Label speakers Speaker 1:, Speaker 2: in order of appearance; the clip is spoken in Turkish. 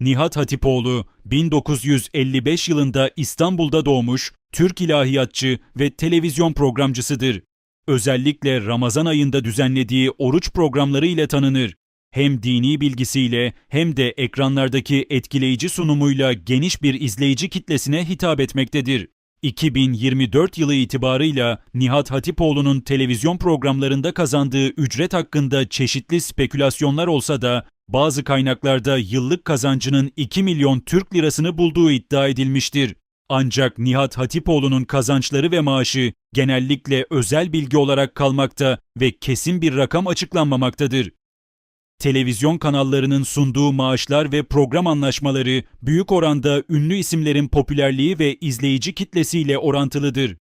Speaker 1: Nihat Hatipoğlu 1955 yılında İstanbul'da doğmuş, Türk ilahiyatçı ve televizyon programcısıdır. Özellikle Ramazan ayında düzenlediği oruç programları ile tanınır. Hem dini bilgisiyle hem de ekranlardaki etkileyici sunumuyla geniş bir izleyici kitlesine hitap etmektedir. 2024 yılı itibarıyla Nihat Hatipoğlu'nun televizyon programlarında kazandığı ücret hakkında çeşitli spekülasyonlar olsa da bazı kaynaklarda yıllık kazancının 2 milyon Türk lirasını bulduğu iddia edilmiştir. Ancak Nihat Hatipoğlu'nun kazançları ve maaşı genellikle özel bilgi olarak kalmakta ve kesin bir rakam açıklanmamaktadır. Televizyon kanallarının sunduğu maaşlar ve program anlaşmaları büyük oranda ünlü isimlerin popülerliği ve izleyici kitlesiyle orantılıdır.